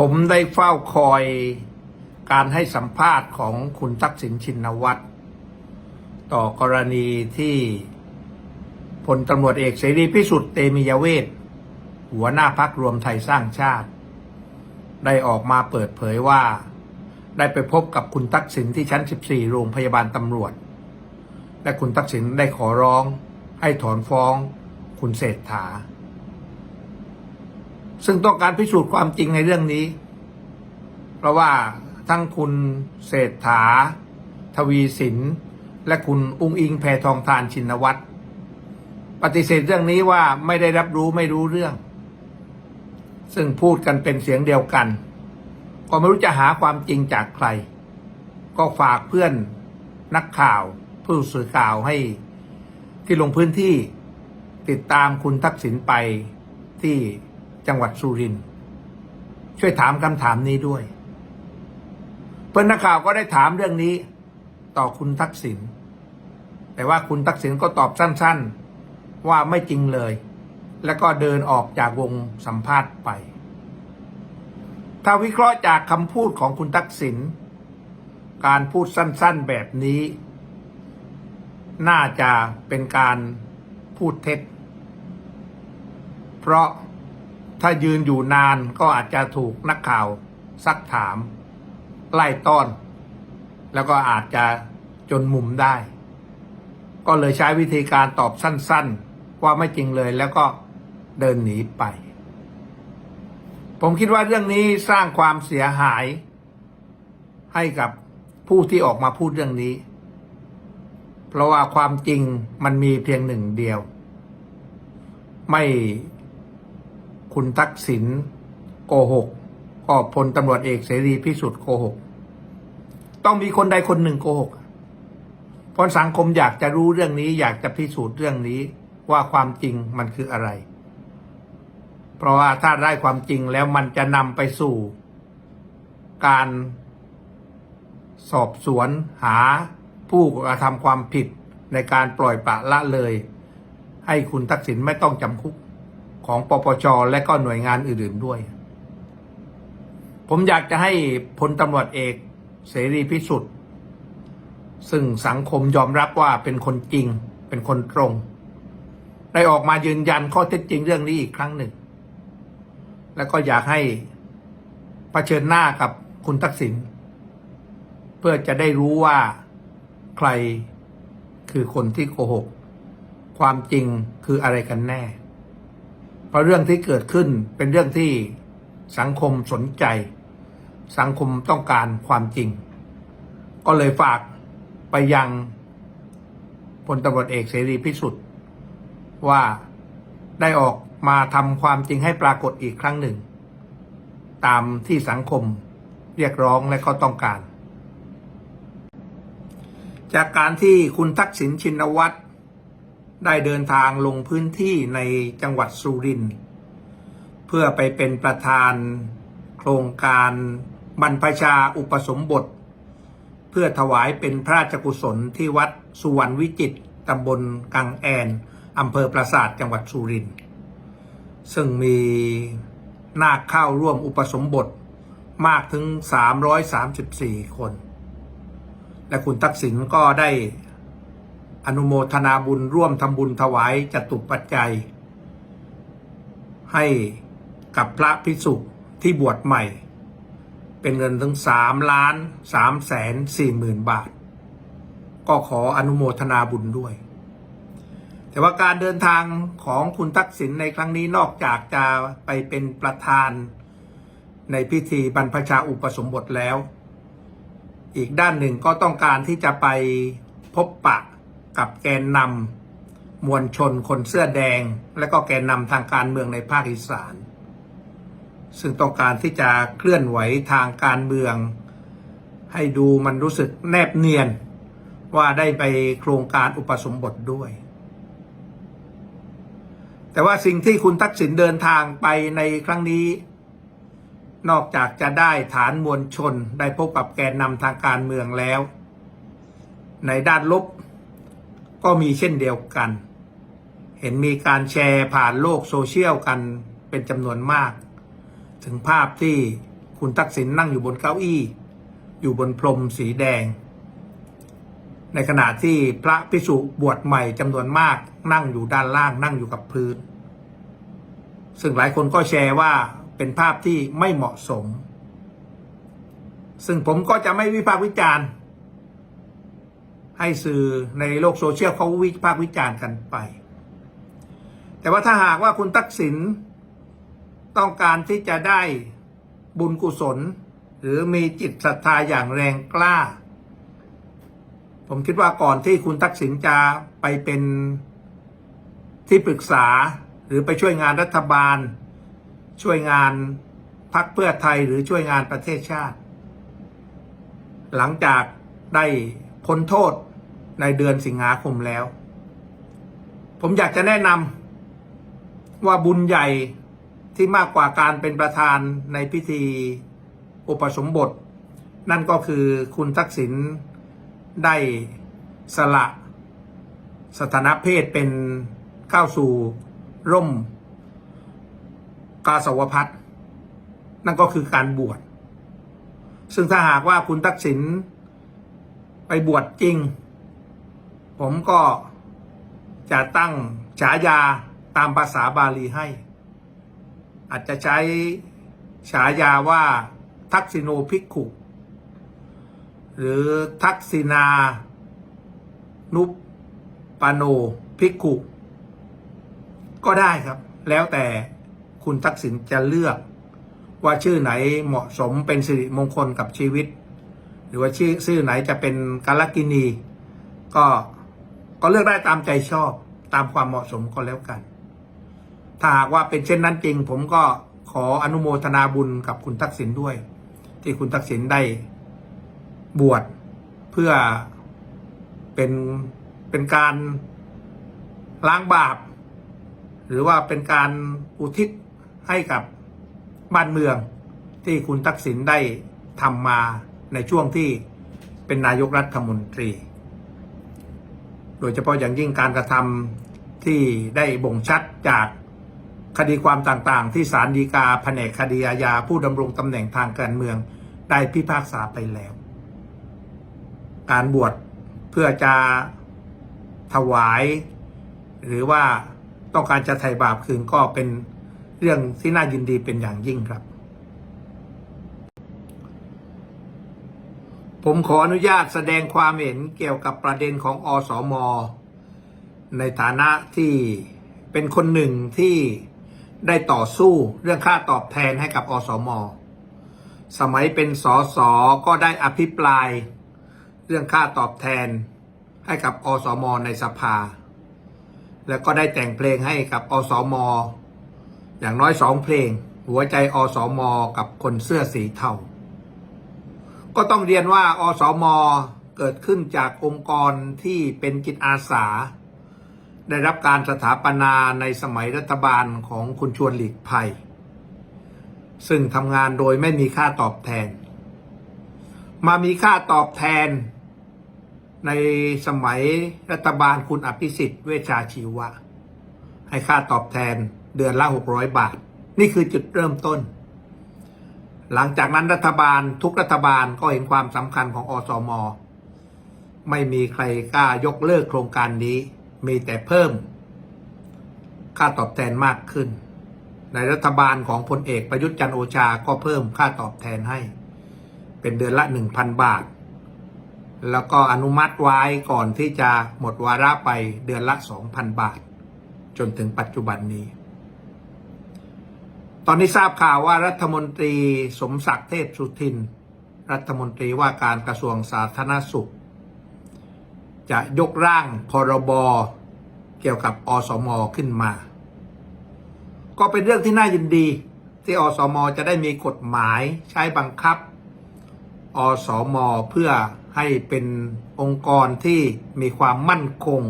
ผมได้เฝ้าคอยการให้สัมภาษณ์ของคุณทักษิณชินวัตร ต่อกรณีที่พลตำรวจเอกเสรีพิสุทธิ์เตมียเวทหัวหน้าพักรวมไทยสร้างชาติ ได้ออกมาเปิดเผยว่า ได้ไปพบกับคุณทักษิณที่ชั้น 14 โรงพยาบาลตำรวจ และคุณทักษิณได้ขอร้องให้ถอนฟ้องคุณเศรษฐา ซึ่งต้องการพิสูจน์ความจริงในเรื่องนี้ เพราะว่าทั้งคุณเศรษฐา ทวีสิน และคุณอุ้งอิงแพทองทานชินวัตรปฏิเสธเรื่องนี้ว่าไม่ได้รับรู้ไม่รู้เรื่อง ซึ่งพูดกันเป็นเสียงเดียวกัน ก็ไม่รู้จะหาความจริงจากใคร ก็ฝากเพื่อนนักข่าวผู้สื่อข่าวให้ที่ลงพื้นที่ติดตามคุณทักษิณไปที่ จังหวัดสุรินทร์ช่วยถามคำถามนี้ด้วย เพื่อนนักข่าวก็ได้ถามเรื่องนี้ ต่อคุณทักษิณแต่ว่าคุณทักษิณก็ตอบสั้น ๆ ว่าไม่จริงเลย แล้วก็เดินออกจากวงสัมภาษณ์ไป ถ้าวิเคราะห์จากคำพูดของคุณทักษิณการพูดสั้น ๆ แบบนี้ น่าจะเป็นการพูดเท็จ เพราะ ถ้ายืนอยู่นานก็อาจจะถูกนักข่าวซักถาม ไล่ต้อน แล้วก็อาจจะจนมุมได้ ก็เลยใช้วิธีการตอบสั้นๆ ว่าไม่จริงเลยแล้วก็เดินหนีไป ผมคิดว่าเรื่องนี้สร้างความเสียหาย ให้กับผู้ที่ออกมาพูดเรื่องนี้ เพราะว่าความจริงมันมีเพียงหนึ่งเดียว ไม่ คุณทักษิณโกหกก็พลตำรวจเอกเสรีพิสุทธิ์โกหก ต้องมีคนใดคนหนึ่งโกหกเพราะสังคมอยากจะรู้เรื่องนี้ อยากจะพิสูจน์เรื่องนี้ว่าความจริงมันคืออะไร เพราะว่าถ้าได้ความจริงแล้วมันจะนำไปสู่ การสอบสวนหาผู้กระทำความผิดในการปล่อยปละละเลย ให้คุณทักษิณไม่ต้องจำคุก ของปปชและก็หน่วยงานอื่นๆด้วย ผมอยากจะให้พลตำรวจเอกเสรีพิสุทธิ์ ซึ่งสังคมยอมรับว่าเป็นคนจริง เป็นคนตรง ได้ออกมายืนยันข้อเท็จจริงเรื่องนี้อีกครั้งหนึ่ง แล้วก็อยากให้เผชิญหน้ากับคุณทักษิณเพื่อจะได้รู้ว่าใครคือคนที่โกหก ความจริงคืออะไรกันแน่ ราะเรื่องที่เกิดขึ้นเป็นเรื่องที่สังคมสนใจ สังคมต้องการความจริง ก็เลยฝากไปยังพลตำรวจเอกเสรีพิสุทธิ์ว่าได้ออกมาทำความจริงให้ปรากฏอีกครั้งหนึ่ง ตามที่สังคมเรียกร้องและก็ต้องการ จากการที่คุณทักษิณชินวัตร ได้เดินทางลงพื้นที่ในจังหวัดสุรินทร์เพื่อไปเป็นประธานโครงการบรรพชาอุปสมบท เพื่อถวายเป็นพระราชกุศลที่วัดสุวรรณวิจิตตำบลกังแอนอำเภอปราสาทจังหวัดสุรินทร์ซึ่งมีนาคเข้าร่วมอุปสมบทมากถึง 334 คน และคุณทักษิณก็ได้ อนุโมทนาบุญร่วมทำบุญถวายจตุปัจจัย ให้กับพระภิกษุที่บวชใหม่ เป็นเงินถึงสามล้านสามแสนสี่หมื่นบาท ก็ขออนุโมทนาบุญด้วย แต่ว่าการเดินทางของคุณทักษิณในครั้งนี้นอกจากจะไปเป็นประธานในพิธีบรรพชาอุปสมบทแล้ว อีกด้านหนึ่งก็ต้องการที่จะไปพบปะ กับแกนนำมวลชนคนเสื้อแดง และก็แกนนำทางการเมืองในภาคอีสาน ซึ่งต้องการที่จะเคลื่อนไหวทางการเมือง ให้ดูมันรู้สึกแนบเนียน ว่าได้ไปโครงการอุปสมบทด้วย แต่ว่าสิ่งที่คุณทักษิณเดินทางไปในครั้งนี้ นอกจากจะได้ฐานมวลชนได้พบกับแกนนำทางการเมืองแล้ว ในด้านลบ ก็มีเช่นเดียวกัน เห็นมีการแชร์ผ่านโลกโซเชียลกันเป็นจำนวนมาก ถึงภาพที่คุณทักษิณนั่งอยู่บนเก้าอี้ อยู่บนพรมสีแดง ในขณะที่พระพิสุบวชใหม่จำนวนมากนั่งอยู่ด้านล่างนั่งอยู่กับพื้น ซึ่งหลายคนก็แชร์ว่าเป็นภาพที่ไม่เหมาะสม ซึ่งผมก็จะไม่วิพากษ์วิจารณ์ ให้สื่อในโลกโซเชียลเขาวิพากษ์วิจารณ์กันไป แต่ว่าถ้าหากว่าคุณทักษิณต้องการที่จะได้บุญกุศล หรือมีจิตศรัทธาอย่างแรงกล้า ผมคิดว่าก่อนที่คุณทักษิณจะไปเป็นที่ปรึกษาหรือไปช่วยงานรัฐบาล ช่วยงานพรรคเพื่อไทยหรือช่วยงานประเทศชาติ หลังจากได้ พ้นโทษในเดือนสิงหาคมแล้ว ผมอยากจะแนะนำว่าบุญใหญ่ที่มากกว่าการเป็นประธานในพิธีอุปสมบท นั่นก็คือคุณทักษิณได้สละสถานะเพศเป็นเข้าสู่ร่ม กาสาวพัฒน์นั่นก็คือการบวช ซึ่งถ้าหากว่าคุณทักษิณ ไปบวชจริง ผมก็จะตั้งฉายาตามภาษาบาลีให้ อาจจะใช้ฉายาว่าทักษิโนภิกขุ หรือทักษินา นุปปาโนภิกขุ ก็ได้ครับ แล้วแต่คุณทักษิณจะเลือกว่าชื่อไหนเหมาะสมเป็นสิริมงคลกับชีวิต หรือว่าชื่อชื่อไหนจะเป็นกาลกินีก็ก็เลือกได้ตามใจชอบตามความเหมาะสมก็แล้วกัน ถ้าหากว่าเป็นเช่นนั้นจริง ผมก็ขออนุโมทนาบุญกับคุณทักษิณด้วย ที่คุณทักษิณได้บวชเพื่อเป็นเป็นการล้างบาป หรือว่าเป็นการอุทิศให้กับบ้านเมืองที่คุณทักษิณได้ทำมา ในช่วงที่เป็นนายกรัฐมนตรี โดยเฉพาะอย่างยิ่งการกระทำที่ได้บ่งชัดจากคดีความต่างๆ ที่ศาลฎีกาแผนกคดีอาญาผู้ดำรงตำแหน่งทางการเมืองได้พิพากษาไปแล้ว การบวชเพื่อจะถวาย หรือว่าต้องการจะไถ่บาปคืนก็เป็นเรื่องที่น่ายินดีเป็นอย่างยิ่งครับ ผมขออนุญาตแสดงความเห็นเกี่ยวกับประเด็นของอสมในฐานะที่เป็นคนหนึ่งที่ได้ต่อสู้เรื่องค่าตอบแทนให้กับอสมสมัยเป็นสสก็ได้อภิปราย เรื่องค่าตอบแทนให้กับอสมในสภา แล้วก็ได้แต่งเพลงให้กับอสมอย่างน้อยสองเพลง หัวใจอสมกับคนเสื้อสีเทา ก็ต้องเรียนว่าอสมเกิดขึ้นจากองค์กรที่เป็นจิตอาสา ได้รับการสถาปนาในสมัยรัฐบาลของคุณชวนหลีกภัย ซึ่งทำงานโดยไม่มีค่าตอบแทน มามีค่าตอบแทน ในสมัยรัฐบาลคุณอภิสิทธิ์เวชชาชีวะ ให้ค่าตอบแทนเดือนละ 600 บาท นี่คือจุดเริ่มต้น หลังจากนั้นรัฐบาลทุกรัฐบาลก็เห็นความสำคัญของอสม ไม่มีใครกล้ายกเลิกโครงการนี้ มีแต่เพิ่ม ค่าตอบแทนมากขึ้น ในรัฐบาลของพลเอกประยุทธ์จันโอชาก็เพิ่มค่าตอบแทนให้ เป็นเดือนละ 1,000 บาท แล้วก็อนุมัติไว้ก่อนที่จะหมดวาระไปเดือนละ 2,000 บาท จนถึงปัจจุบันนี้ ตอนนี้ทราบข่าวว่ารัฐมนตรีสมศักดิ์เทพสุทิน รัฐมนตรีว่าการกระทรวงสาธารณสุข จะยกร่างพรบเกี่ยวกับอสมขึ้นมา ก็เป็นเรื่องที่น่ายินดี ที่อสมจะได้มีกฎหมายใช้บังคับ อสมเพื่อให้เป็นองค์กรที่มีความมั่นคง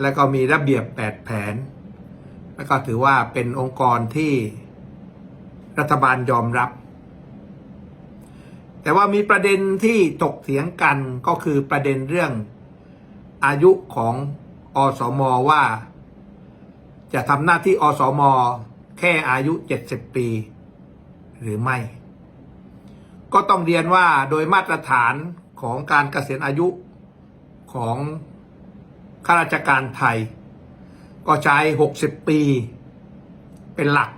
และก็มีระเบียบแปดแผน แล้วก็ถือว่าเป็นองค์กรที่รัฐบาลยอมรับ แต่ว่ามีประเด็นที่ตกเถียงกันก็คือประเด็นเรื่องอายุของอสมว่า จะทำหน้าที่อสมแค่อายุ 70 ปี หรือไม่ ก็ต้องเรียนว่าโดยมาตรฐานของการเกษียณอายุของข้าราชการไทย ก็ใช้ 60 ปี เป็นหลัก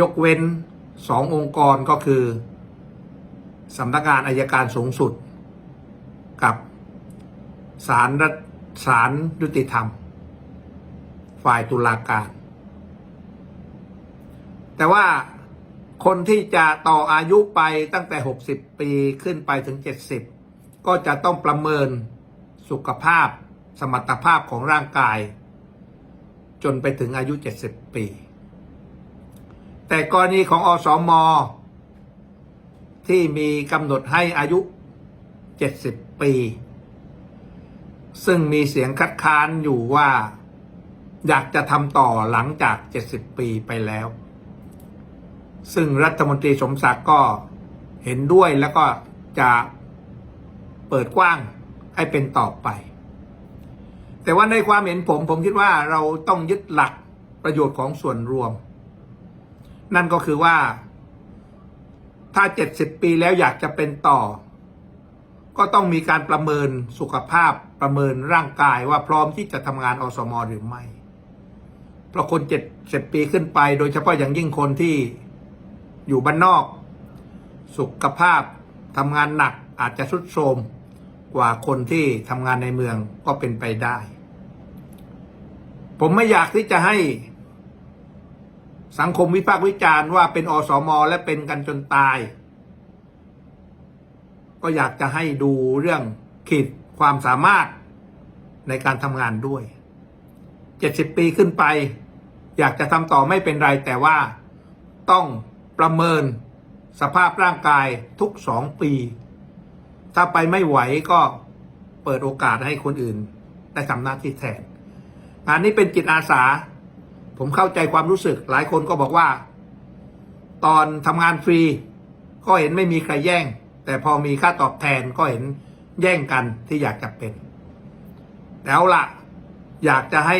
ยกเว้นสององค์กรก็คือสำนักงานอายการสูงสุด กับศาลรัฐศาลยุติธรรม ฝ่ายตุลาการ แต่ว่าคนที่จะต่ออายุไปตั้งแต่ 60 ปีขึ้นไปถึง 70 ก็จะต้องประเมินสุขภาพ สมรรถภาพของร่างกาย จนไปถึงอายุ 70 ปี แต่กรณีของอสมที่มีกำหนดให้อายุ 70 ปี ซึ่งมีเสียงคัดค้านอยู่ว่า อยากจะทำต่อหลังจาก 70 ปีไปแล้ว ซึ่งรัฐมนตรีสมศักดิ์ก็เห็นด้วยแล้วก็จะเปิดกว้างให้เป็นต่อไป แต่ว่าในความเห็นผมผมคิดว่าเราต้องยึดหลักประโยชน์ของส่วนรวม นั่นก็คือว่า ถ้า 70 ปีแล้วอยากจะเป็นต่อ ก็ต้องมีการประเมินสุขภาพประเมินร่างกายว่าพร้อมที่จะทำงานอสมหรือไม่ เพราะคน70 ปีขึ้นไปโดยเฉพาะอย่างยิ่งคนที่อยู่บ้านนอก สุขภาพทำงานหนักอาจจะทรุดโทรม กว่าคนที่ทำงานในเมืองก็เป็นไปได้ ผมไม่อยากที่จะให้สังคมวิพากษ์วิจารณ์ว่าเป็นอสมและเป็นกันจนตาย ก็อยากจะให้ดูเรื่องขีดความสามารถในการทำงานด้วย 70 ปีขึ้นไป อยากจะทำต่อไม่เป็นไรแต่ว่าต้องประเมินสภาพร่างกายทุกสองปี ถ้าไปไม่ไหวก็เปิดโอกาสให้คนอื่น ได้ทำหน้าที่แทนงานนี้เป็นจิตอาสา ผมเข้าใจความรู้สึก หลายคนก็บอกว่า ตอนทำงานฟรี ก็เห็นไม่มีใครแย่ง แต่พอมีค่าตอบแทนก็เห็นแย่งกันที่อยากจะเป็น แล้วละอยากจะให้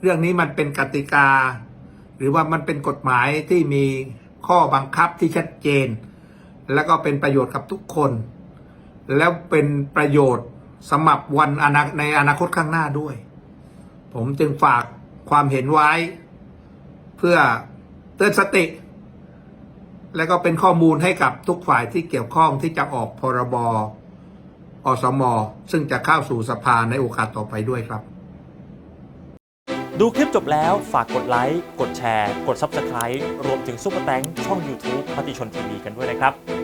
เรื่องนี้มันเป็นกติกา หรือว่ามันเป็นกฎหมายที่มีข้อบังคับที่ชัดเจน แล้วก็เป็นประโยชน์กับทุกคน แล้วเป็นประโยชน์สำหรับวันอนาในอนาคตข้างหน้าด้วย ผมจึงฝากความเห็นไว้ เพื่อเตือนสติ และก็เป็นข้อมูลให้กับทุกฝ่ายที่เกี่ยวข้องที่จะออกพรบอสม ซึ่งจะเข้าสู่สภาในโอกาสต่อไปด้วยครับ ดูคลิปจบแล้วฝากกดไลค์ กดแชร์ กด Subscribe รวมถึงซุปเปอร์แตงช่อง YouTube มติชนทีวีกันด้วยนะครับ